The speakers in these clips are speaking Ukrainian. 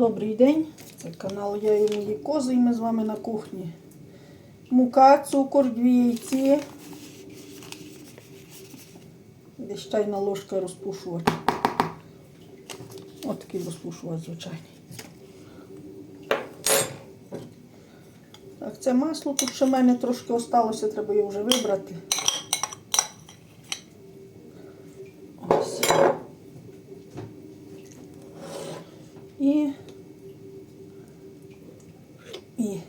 Добрий день, це канал Я і мої кози, і ми з вами на кухні. Мука, цукор, дві яйці. Десь чайна ложка розпушувач. Ось такий розпушувач звичайний. Так, це масло тут ще в мене трошки осталося, треба його вже вибрати. Ось. І. І.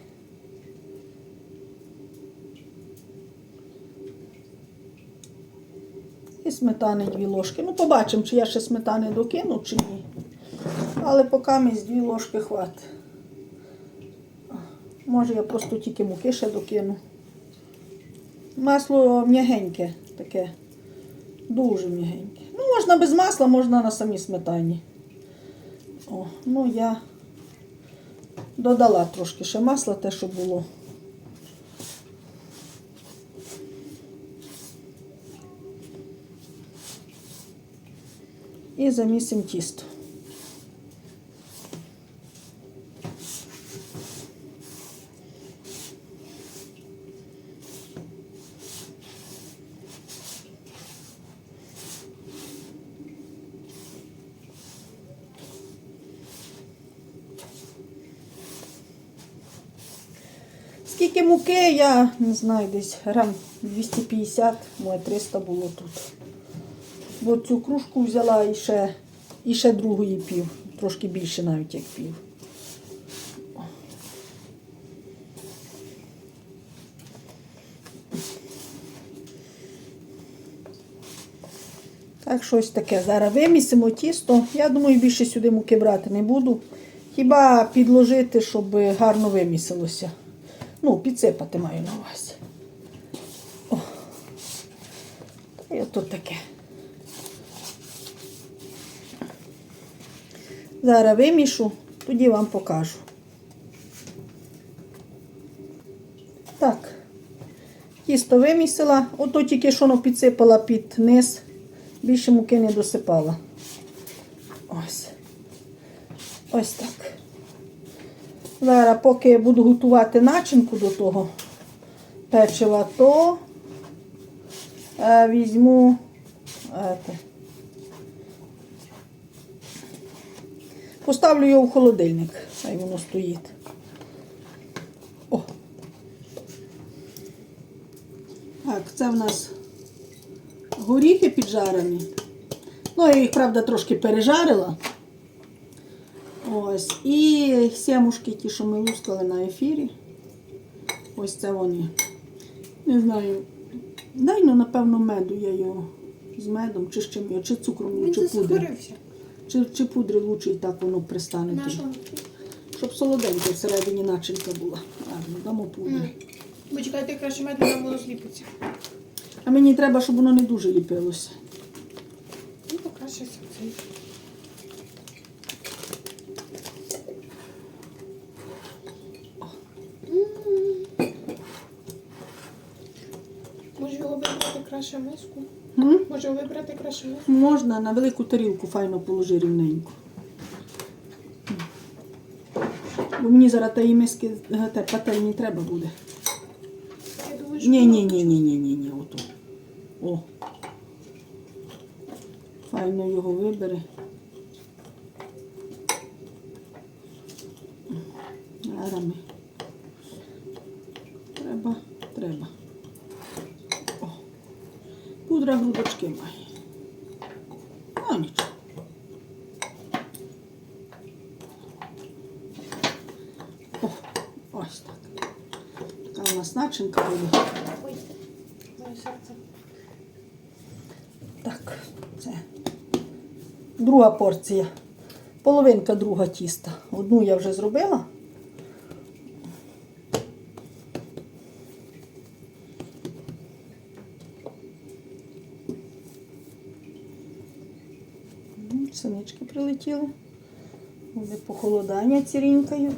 І сметани дві ложки. Ну, побачимо, чи я ще сметани докину, чи ні. Але поки з дві ложки хватить. Може, я просто тільки муки ще докину. Масло м'ягеньке таке. Дуже м'ягеньке. Ну, можна без масла, можна на самій сметані. О, ну я додала трошки ще масла, те, що було. І замісимо тісто. Скільки муки, я не знаю, десь грам 250, може 300 було тут. Бо цю кружку взяла і ще, і ще другої пів, трошки більше навіть як пів. Так, щось таке. Зараз вимісимо тісто. Я думаю, більше сюди муки брати не буду. Хіба підложити, щоб гарно вимісилося. Ну, підсипати маю на увазі. О. І ото таке. Зараз вимішу, тоді вам покажу. Так, тісто вимісила, ото тільки що воно підсипала під низ, більше муки не досипала. Ось. Ось так. Зараз, поки я буду готувати начинку до того печива, то е, візьму е, поставлю його в холодильник, хай воно стоїть. О. Так, це в нас горіхи піджарені. Ну, я їх, правда, трошки пережарила. Ось. І сімушки, ті, що ми лускали на ефірі. Ось це вони. Не знаю. Дай, ну, напевно, меду я його з медом, чи з чим його, чи цукром, Він чи пудри. Чи, чи пудри лучше і так воно пристане. Щоб солоденька всередині начинка була. Ладно, дамо пудри. Бо чекайте, краще медленно воно зліпиться. А мені треба, щоб воно не дуже ліпилося. Ну, покращиться цей. М. Може його вибрати краще миску? М? Може вибрати краще? Можна на велику тарілку файно положи рівненько. Бо мені зараз тієї миски е, те, пательні треба буде. Ні, ні, ні, ні, ні, ні, ні, ото. О. Файно його вибери. Зараз. Треба, треба. Пудра грудочки має. А нічого. О, ось так. Така у нас начинка буде. Так, це друга порція. Половинка друга тіста. Одну я вже зробила. М, Синички прилетіли. Вони похолодання цірінькають.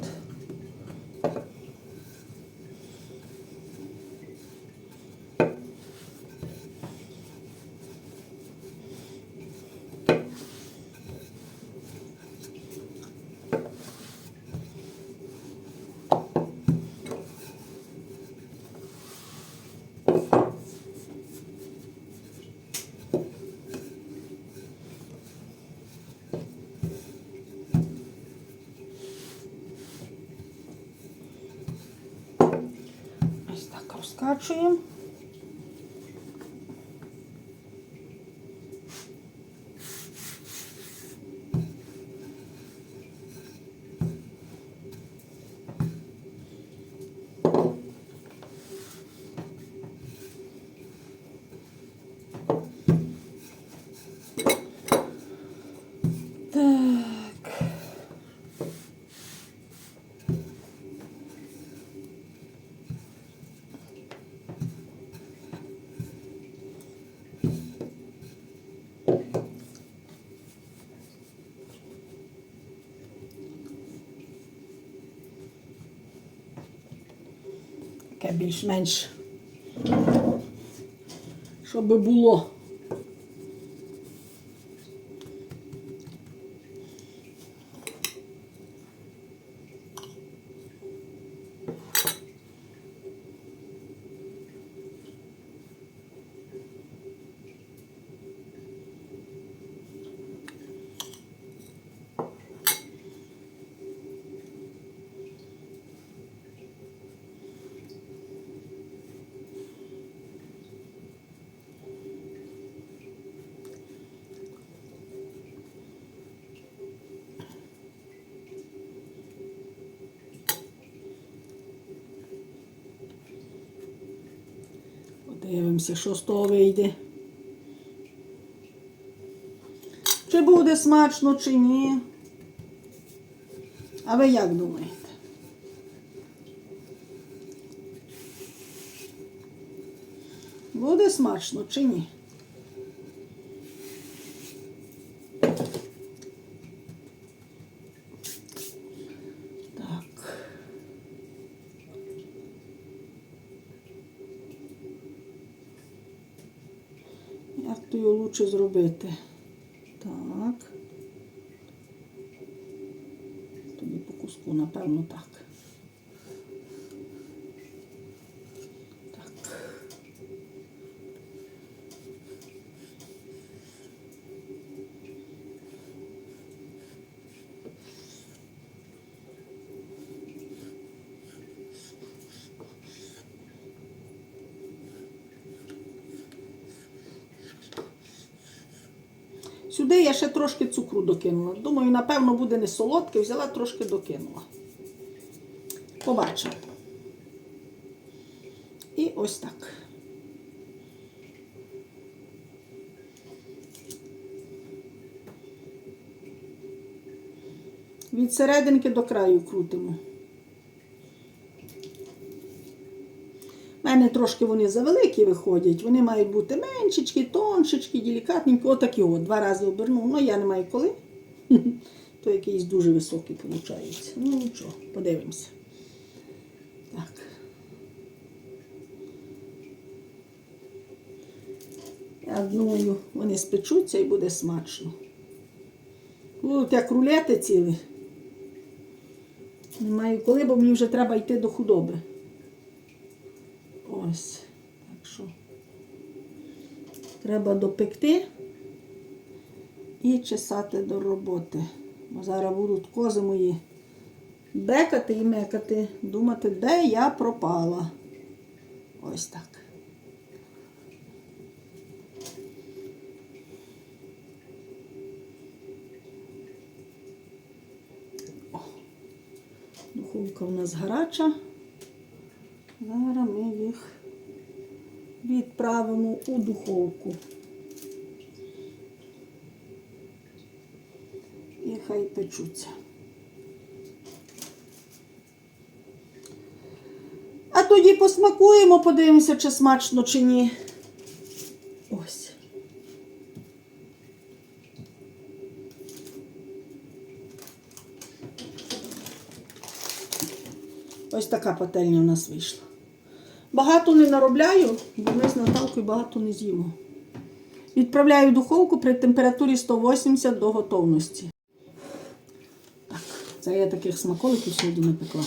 Закачуємо. Таке більш-менш, щоб було. Подивимося, що з того вийде. Чи буде смачно, чи ні. А ви як думаєте? Буде смачно чи ні? Так. Його лучше зробити? Так. Тобі по куску, напевно. Так. Сюди я ще трошки цукру докинула. Думаю, напевно, буде не солодке, взяла трошки докинула. Побачимо. І ось так. Від серединки до краю крутимо. Мене трошки вони завеликі виходять, вони мають бути меншечки, тоншечки, делікатненькі. Отакі от, два рази обернув. Ну, я не маю коли. То якийсь дуже високий виходить. Ну нічого, подивимося. Так. Я думаю, вони спечуться і буде смачно. Будуть як рулети цілі. Не маю коли, бо мені вже треба йти до худоби. Ось. Так що треба допекти і чесати до роботи. Бо зараз будуть кози мої бекати і мекати, думати, де я пропала. Ось так. Духовка у нас гаряча. Зараз ми їх відправимо у духовку. І хай печуться. А тоді посмакуємо, подивимося, чи смачно, чи ні. Ось. Ось така пательня у нас вийшла. Багато не наробляю, бо ми з Наталкою багато не з'їмо. Відправляю в духовку при температурі 180 до готовності. Так, це я таких смаколиків сьогодні напекла.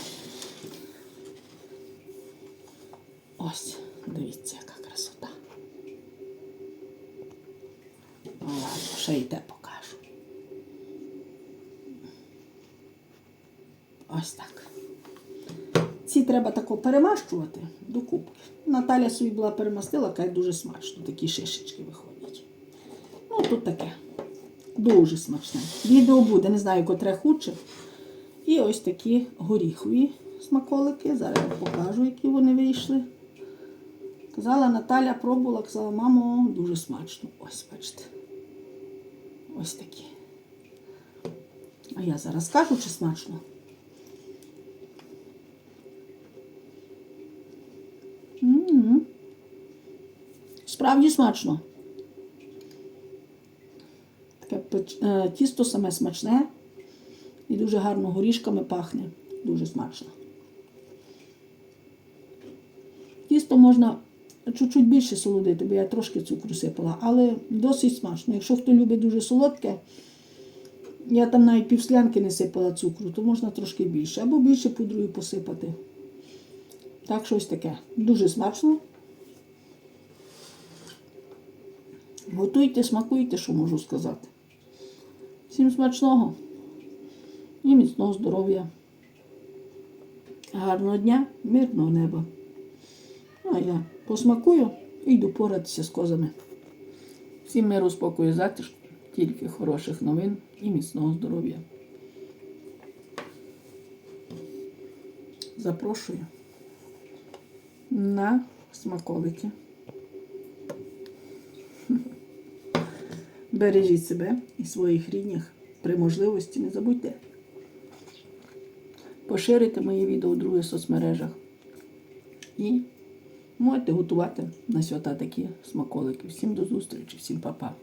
Ось, дивіться, яка красота. Ну, ще й те покажу. Ось так. Ці всі треба тако перемащувати до кубки. Наталя собі була перемастила, каже, дуже смачно, такі шишечки виходять. Ну, тут таке. Дуже смачне. Відео буде, не знаю, котре худше. І ось такі горіхові смаколики. Зараз я покажу, які вони вийшли. Казала Наталя, пробувала, казала, мамо, дуже смачно. Ось, бачите. Ось такі. А я зараз скажу, чи смачно. М. Справді смачно. Таке е, тісто саме смачне і дуже гарно горішками пахне. Дуже смачно. Тісто можна чуть-чуть більше солодити, бо я трошки цукру сипала, але досить смачно. Якщо хто любить дуже солодке, я там навіть півслянки не сипала цукру, то можна трошки більше. Або більше пудрою посипати. Так, щось таке. Дуже смачно. Готуйте, смакуйте, що можу сказати. Всім смачного і міцного здоров'я. Гарного дня, мирного неба. А я посмакую і йду поратися з козами. Всім миру, спокою, затишку, тільки хороших новин і міцного здоров'я. Запрошую на смаколики. Бережіть себе і своїх рідних. При можливості не забудьте. Поширити мої відео у других соцмережах. І можете готувати на свята такі смаколики. Всім до зустрічі, всім па-па.